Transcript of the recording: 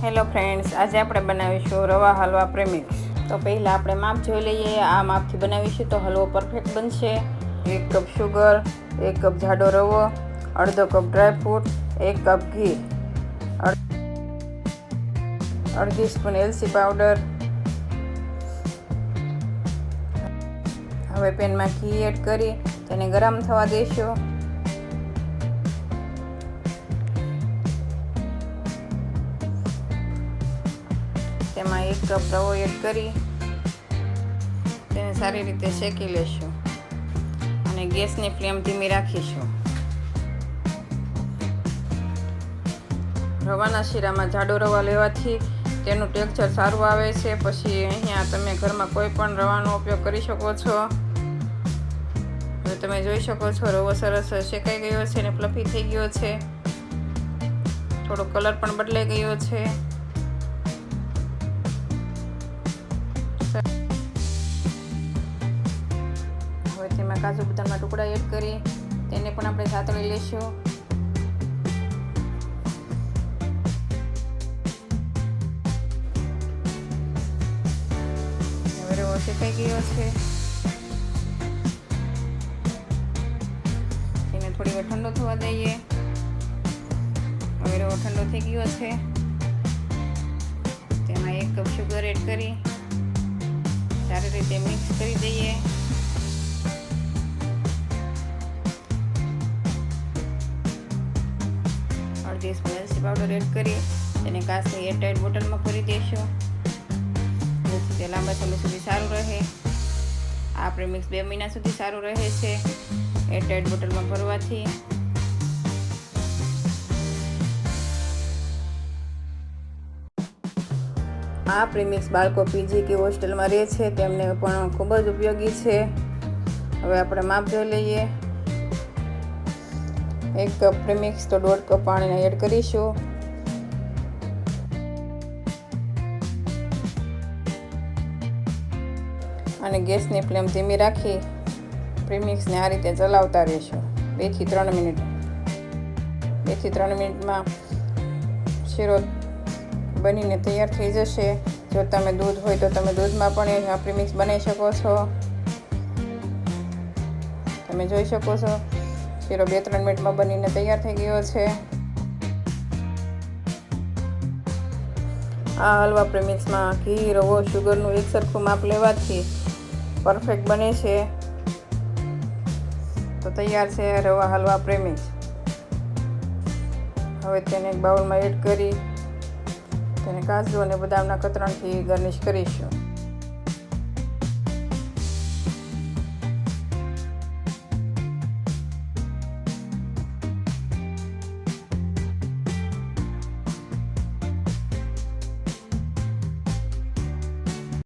Hello friends આજે આપણે બનાવીશું રવા હલવા પ્રેમિક્સ તો પહેલાં આપણે માપ જોઈ લઈએ, આ માપથી બનાવીશું તો હલવો પરફેક્ટ બનશે. એક કપ શુગર એક કપ જાડો રવો, અડધો કપ ડ્રાયફ્રૂટ એક કપ ઘી. અડધી સ્પૂન એલસી પાવડર હવે પેનમાં ઘી એડ કરી, તેને ગરમ થવા દઈશું તેમાં એક કપ રવો એડ કરી તેને સારી રીતે શેકી લેશું અને ગેસની ફ્લેમ ધીમી રાખીશું. રવાના શીરામાં જાડો રવા લેવાથી તેનું ટેક્સચર સારું આવે છે. પછી અહીંયા તમે ઘરમાં કોઈ પણ રવાનો ઉપયોગ કરી શકો છો. તમે જોઈ શકો છો, રવો સરસ શેકાઈ ગયો છે અને ફ્લફી થઈ ગયો છે. થોડો કલર પણ બદલાઈ ગયો છે. હવે તેમાં કાજુ બદામના ટુકડા એડ કરી, તેને પણ આપણે સાતળી લેશું. શેકાઈ ગયો છે. તેને થોડી ઠંડો થવા દઈએ. હવે ઠંડો થઈ ગયો છે. તેમાં એક કપ શુગર એડ કરી. સારી રીતે મિક્સ કરી દઈએ. અડધી સ્પૂન એલસી પાવડર એડ કરી તેને કાચની એરટાઈટ બોટલમાં ભરી દેશો જેથી તે લાંબા સમય સુધી સારું રહે. આ પ્રેમિક્સ બે મહિના સુધી સારું રહે છે. એરટાઈટ બોટલમાં ભરવાથી. આ પ્રીમિક્સ બાળકો પીજી કે હોસ્ટેલમાં રહે છે તેમને પણ ખૂબ જ ઉપયોગી છે. હવે આપણે માપ જોઈ લઈએ. એક કપ પ્રીમિક્સ તો દોઢ કપ પાણીને એડ કરીશું. અને ગેસની ફ્લેમ ધીમી રાખી પ્રીમિક્સને આ રીતે ચલાવતા રહીશું. બેથી ત્રણ મિનિટ. બેથી ત્રણ મિનિટમાં શીરો બનીને તૈયાર થઈ જશે. જો તમે દૂધ હોય તો તમે દૂધમાં પણ આ મિક્સ બનાવી શકો છો. તમે જોઈ શકો છો, શીરો બે ત્રણ મિનિટમાં બનીને તૈયાર થઈ ગયો છે. આ હલવા પ્રેમિક્સમાં ઘી, રવો શુગરનું એક સરખું માપ લેવાથી પરફેક્ટ બને છે. તો તૈયાર છે રવા હલવા પ્રેમિક્સ હવે તેને એક બાઉલમાં એડ કરી તેને કાજુ અને બદામના કતરણથી ગાર્નિશ કરીશું.